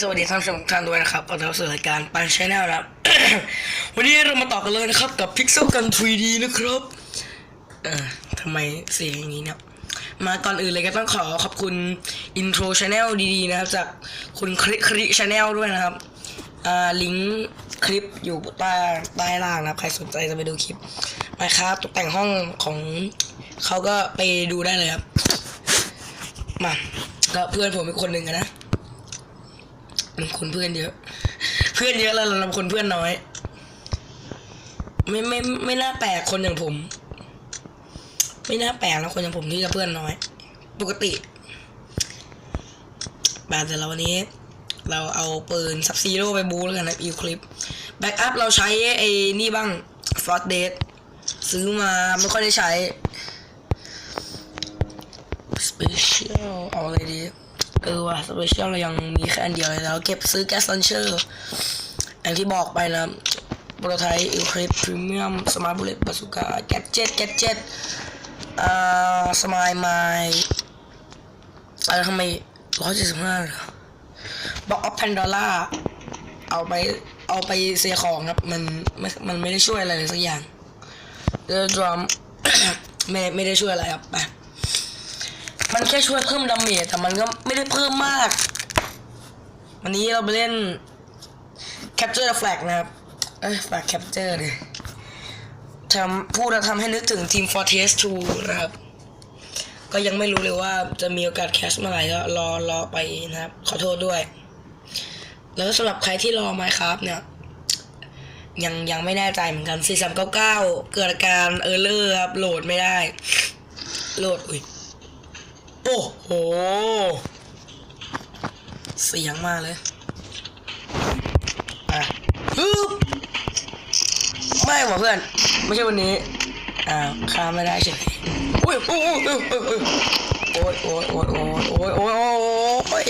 สวัสดีท่านผู้ชมทุกท่านด้วยนะครับขอต้อนรับสู่รายการปันชแนลนะครับ วันนี้เรามาต่อกันเลยนะครับ กับ Pixel Gun 3D นะครับ เออทำไมเสียงอย่างนี้เนี่ย มาก่อนอื่นเลยก็ต้องขอขอบคุณ Intro Channel ดีๆนะครับ จากคุณคริคริ Channel ด้วยนะครับ อ่า ลิงก์คลิปอยู่ใต้ใต้ล่างนะครับ ใครสนใจจะไปดูคลิปมาครับตกแต่งห้องของเขาก็ไปดูได้เลยครับ มาก็เพื่อนผมเป็นคนหนึ่งนะ มันคนเพื่อนเยอะ เพื่อนเยอะแล้วเราคนเพื่อนน้อย ไม่ไม่ไม่น่าแปลกคนอย่างผม ไม่น่าแปลกนะคนอย่างผมที่จะเพื่อนน้อย ปกติแบบแต่เราวันนี้ เราเอาปืนซับซีโร่ไปบูแล้วกันนะอีคลิปแบ็กอัพเราใช้ไอ้นี่บ้างฟอร์ดเดทซื้อมาไม่ค่อยได้ใช้สเปเชียลเอาอะไรดี เออว่ะสเปเชียลเรายังมีแค่อันเดียวเลยแล้ว เก็บซื้อแก๊สลันเชอร์อย่างที่บอกไปนะโปรโตไทป์อิลคลิปพรีเมียมสมาร์ทบุลเลตบาสุก้าแกจ็ตแกจ็ตอ่าสมายไมล์อะไรทำไมร้อยเจ็ดสิบห้าบ็อกออฟแพนดอล่าเอาไปเอาไปเสียของครับ มันไม่มันไม่ได้ช่วยอะไรเลยสักอย่างเดอะดรัมไม่ไม่ได้ช่วยอะไรครับไป มันแค่ช่วยเพิ่มดาเมจแต่มันก็ไม่ได้เพิ่มมาก วันนี้เราไปเล่น Capture the Flag นะครับ เอ้ย Flag Capture ดิทำพูดแล้วทำให้นึกถึง Team Fortress 2 นะครับ ก็ยังไม่รู้เลยว่าจะมีโอกาสแคสเมื่อไหร่ก็รอรอไปนะครับ ขอโทษด้วย แล้วสำหรับใครที่รอ Minecraft เนี่ยยังยังไม่แน่ใจเหมือนกัน 4399 เกิดอาการเออร์เลอร์ครับ โหลดไม่ได้ โหลด อุ้ย โอ้โห เสียงมาเลยอะฮึบไม่หว่ะเพื่อน ไม่ใช่วันนี้ อ่าข้ามไม่ได้ใช่ไหมอุ้ยโอ้ยโอ้ยโอ้ยโอ้ยโอ้ยโอ้ยโอ้ยโอ้ยโอ้ยโอ้ย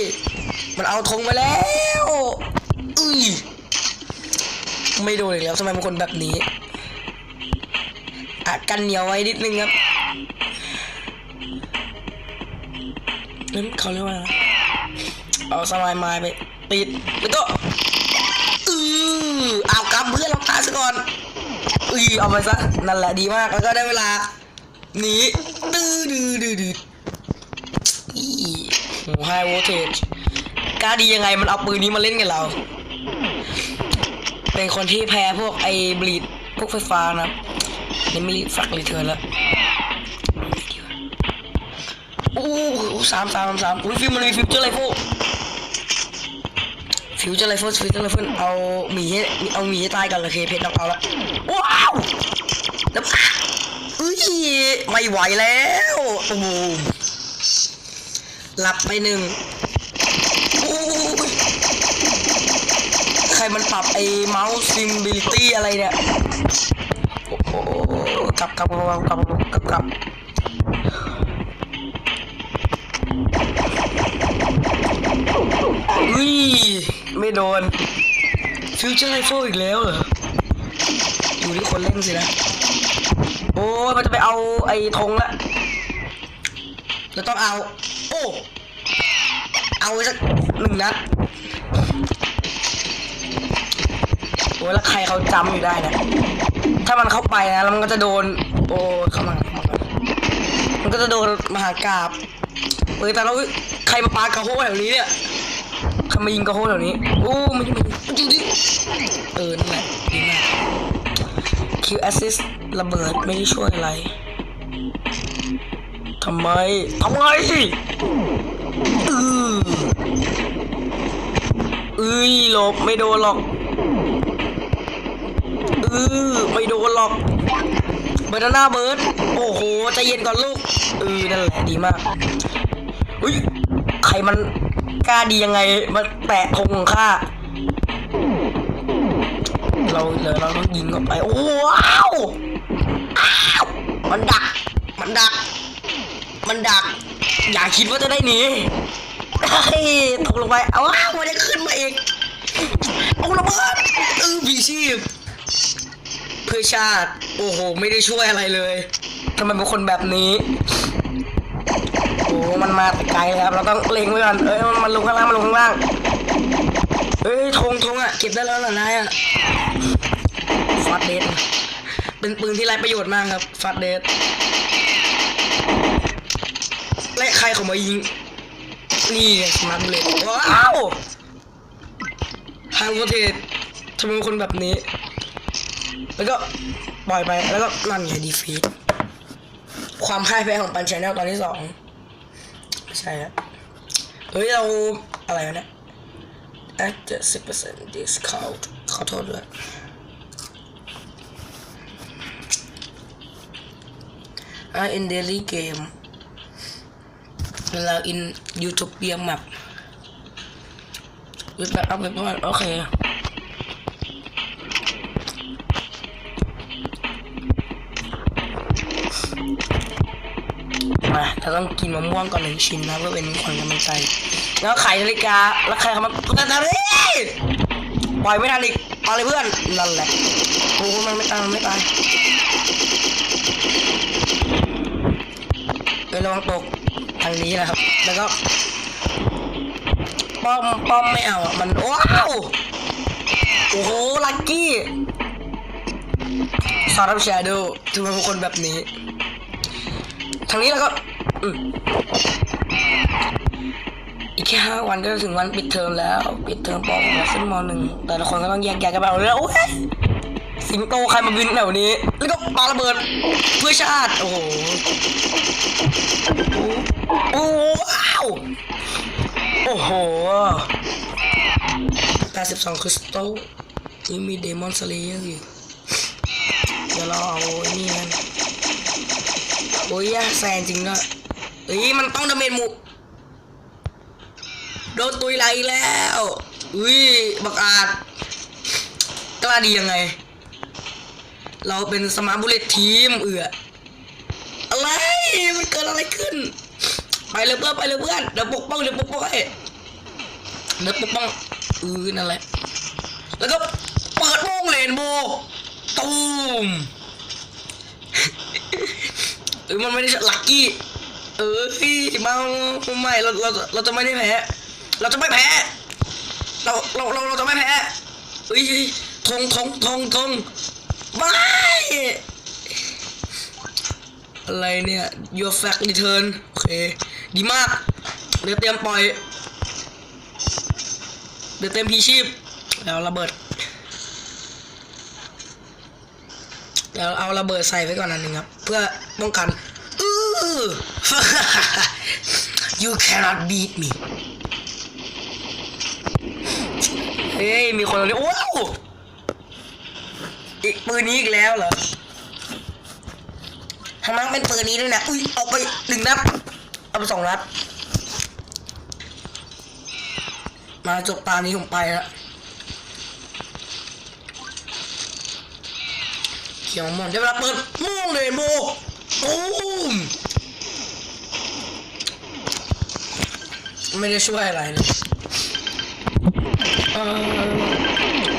มันเอาธงไปแล้วอุ้ยไม่โดนอีกแล้วทำไมเป็นคนแบบนี้อะกันเหนียวไว้นิดนึงครับ นั่นเขาเรียกว่าอะไรเอาสมายไม้ไปติดแล้วก็อือเอากำเพื่อนเราตายซะก่อนอือเอาไปซะนั่นแหละดีมากแล้วก็ได้เวลาหนีตื้อดื้อดื้อดื้ออีโหไฮโวเทจกล้าดียังไงมันเอาปืนนี้มาเล่นกับเรา เป็นคนที่แพ้พวกไอ้บลีดพวกไฟฟ้านะนี่ไม่ฝักรีเทิร์นแล้ว สามสามสามอุ้ยฟิวมันมีฟิวเจอร์ไรเฟิลฟิวเจอร์ไรเฟิลฟิวเจอร์ไรเฟิลเอาหมีให้เอาหมีให้ตายกันเลยเคเพชรต้องเอาละว้าวแล้วอุ้ยไม่ไหวแล้วโอ้โหหลับไปหนึ่งใครมันปรับไอ้เมาส์ซิมบิลิตี้อะไรเนี่ย โอ้โหกลับกลับกลับกลับกลับกลับ อุ้ยไม่โดนฟิวเจอร์ไรเฟิลอีกแล้วเหรออยู่ที่คนเล่นสินะโอ้ยมันจะไปเอาไอ้ธงละเราต้องเอา โอ้เอาสักหนึ่งนัดโอ้ยแล้วใครเขาจำอยู่ได้นะถ้ามันเข้าไปนะแล้วมันก็จะโดน โอ้เข้ามาเข้ามามันก็จะโดนมหากราบเอ้ยแต่เราใครมาปากระโหแถวนี้เนี่ย ใครมยิงกระโหแถวนี้ โอ้มันยิงมันยิงดิเออ นั่นแหละดีมากคิวแอสซิสระเบิดไม่ได้ช่วยอะไร ทำไม ทำไมอือเอ้ยหลบไม่โดนหรอกเออไม่โดนหรอกเบอร์นาเบิร์ดโอ้โหใจเย็นก่อนลูกเออนั่นแหละดีมากอุ้ยใครมัน กล้าดียังไงมาแตะธงของข้า เราเดี๋ยวเราต้องยิงเข้าไป โอ้ว้าวมันดัก มันดัก มันดัก อย่าคิดว่าจะได้หนีตกลงไปเอาว้าวมันจะขึ้นมาเองเอาระเบิดเออผีชีพ เพื่อชาติ โอ้โห ไม่ได้ช่วยอะไรเลยทำไมเป็นคนแบบนี้ โอ้มันมาแต่ไกลเลยครับ เราต้องเล็งไว้ก่อนเอ้ยมันลงข้างล่างมันลงข้างล่างเฮ้ยธงธงอะเก็บได้แล้วเหรอนายอะฟาดเดสเป็นปืนที่ไร้ประโยชน์มากครับฟาดเดสและใครเขามายิงนี่สมาร์ทเลยว้าวทางประเทศทำไมเป็นคนแบบนี้ แล้วก็ปล่อยไปแล้วก็นั่นไงดีฟีดความพ่ายแพ้ของปันชแนลตอนที่สอง ช่ครับเฮ้ยเราอะไรวะเนี่ย at 70% discount ขอโทษด้วยอ่า in daily game เรา in utopia map วิบแบบอัพเว็บก่อนโอเค มาเราต้องกินมะม่วงก่อนหนึ่งชิ้นนะเพื่อเป็นขวัญกำลังใจ แล้วไขนาฬิกา แล้วใครเขามาเพื่อนทำเลยปล่อยไม่ทันอีกเอาเลยเพื่อนนั่นแหละโอ้มันไม่ตายมันไม่ตายเอ้ยระวังตกทางนี้นะครับ แล้วก็ป้อมป้อมไม่เอาอะมันว้าวโอ้โหลักกี้ซาร์ฟชาโดถึงเป็นคนแบบนี้างนี้แล้วก็อีกแค่ห้าวันก็ถึงวันปิดเทอมแล้ว ปิดเทอมปอแล้วขึ้นมหนึ่งแต่ละคนก็ต้องแยกย้ายกันไปเอาเลยโอ้ยสิงโตใครมาบินแถวนี้ แล้วก็ปาระเบิดเพื่อชาติ โอ้โหโอ้ว้าวโอ้โห82คริสตัลนี่มีเดมอนสเลเยอร์อยู่เดี๋ยวเราเอาไอ้นี่กัน อ้ยอะแซงจริงด้วยเอ้ยมันต้องดาเมจหมูโดนตุยไหลแล้วอุ้ยบักอาจกล้าดียังไง เราเป็นสมาร์ทบุลเลตทีมเอืออะไรมันเกิดอะไรขึ้น ไปเลยเพื่อนไปเลยเพื่อนเดี๋ยวปกป้องเดี๋ยวปกป้องให้เดี๋ยวปกป้องอือนั่นแหละแล้วก็เปิดโมงเลนโบว์ตูม เออมันไม่ได้ลักกี้ เออพี่มาไม่เราเราเราจะไม่ได้แพ้ เราจะไม่แพ้ เราเราเราเราจะไม่แพ้เฮ้ยทงทงทงทงไม่อะไรเนี่ย your fact return โอเค ดีมากเดี๋ยวเตรียมปล่อย เดี๋ยวเต็มพีชีพแล้วระเบิด เดี๋ยวเอาระเบิดใส่ไว้ก่อนอันหนึ่งครับ เพื่อป้องกันอื้อ you cannot beat me เฮ้ย มีคนเรียกว้าวอีกปืนนี้อีกแล้วเหรอทำไมต้องเป็นปืนนี้ด้วยนะ อุ้ยเอาไปหนึ่งนัด เอาไปสองนัด มาจบตานี้ผมไปแล้ว ขียวหมดได้เวลาเปิดม่วงเลยโมตูมไม่ได้ช่วยอะไรเลยเออ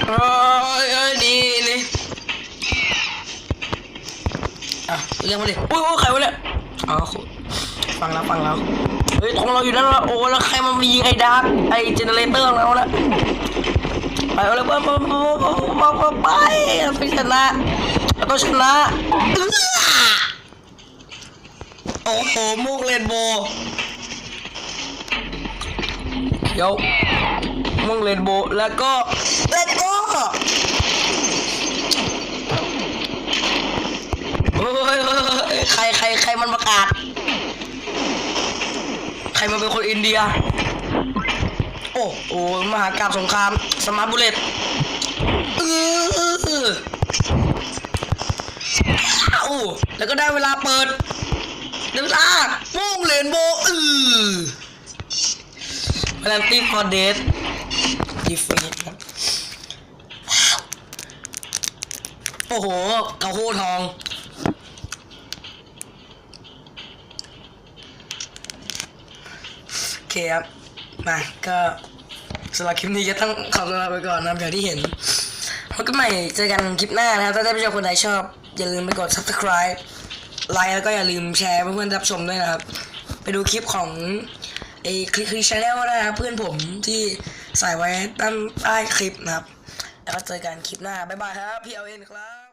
เออเอดีนี่อะเรียกมาดิอุ้ยอุ้ยใครวะเนี่ยอ๋อฟังแล้วฟังแล้วเฮ้ยของเราอยู่นั่นแล้วโอ้แล้วใครมันมายิงไอ้ดาร์กไอ้เจเนเรเตอร์ของเราแล้ว ไปเอาเลยไปไปไปไปไปเราต้องชนะเราต้องชนะโอ้โหมุกเลนโบเดี๋ยวมุกเลนโบแล้วก็แล้วก็โอ้ยใครใครใครมันประกาศ ใครมาเป็นคนอินเดีย อ้โอ้มหากราบสงคราม สมาร์ทบุลเลตเอออ้แล้วก็ได้เวลาเปิดได้เวลาม่งเลนโบว์เออแลนตี้พอเดสดีฟีครับโอ้โหเกาโคทองโอเคครับ มาก็สำหรับคลิปนี้ก็ต้องขอตัวลาไปก่อนนะครับอย่างที่เห็นพบกันใหม่เจอกันคลิปหน้านะครับถ้าท่านผู้ชมคนใดชอบ อย่าลืมไปกด subscribe ไลค์แล้วก็อย่าลืมแชร์เพื่อนๆรับชมด้วยนะครับ ไปดูคลิปของไอ้คลิปคลิปชาแนลนะครับเพื่อนผมที่ใส่ไว้ด้านใต้คลิปนะครับ แล้วก็เจอกันคลิปหน้า บ๊ายบายครับพี่เอเอ็นครับ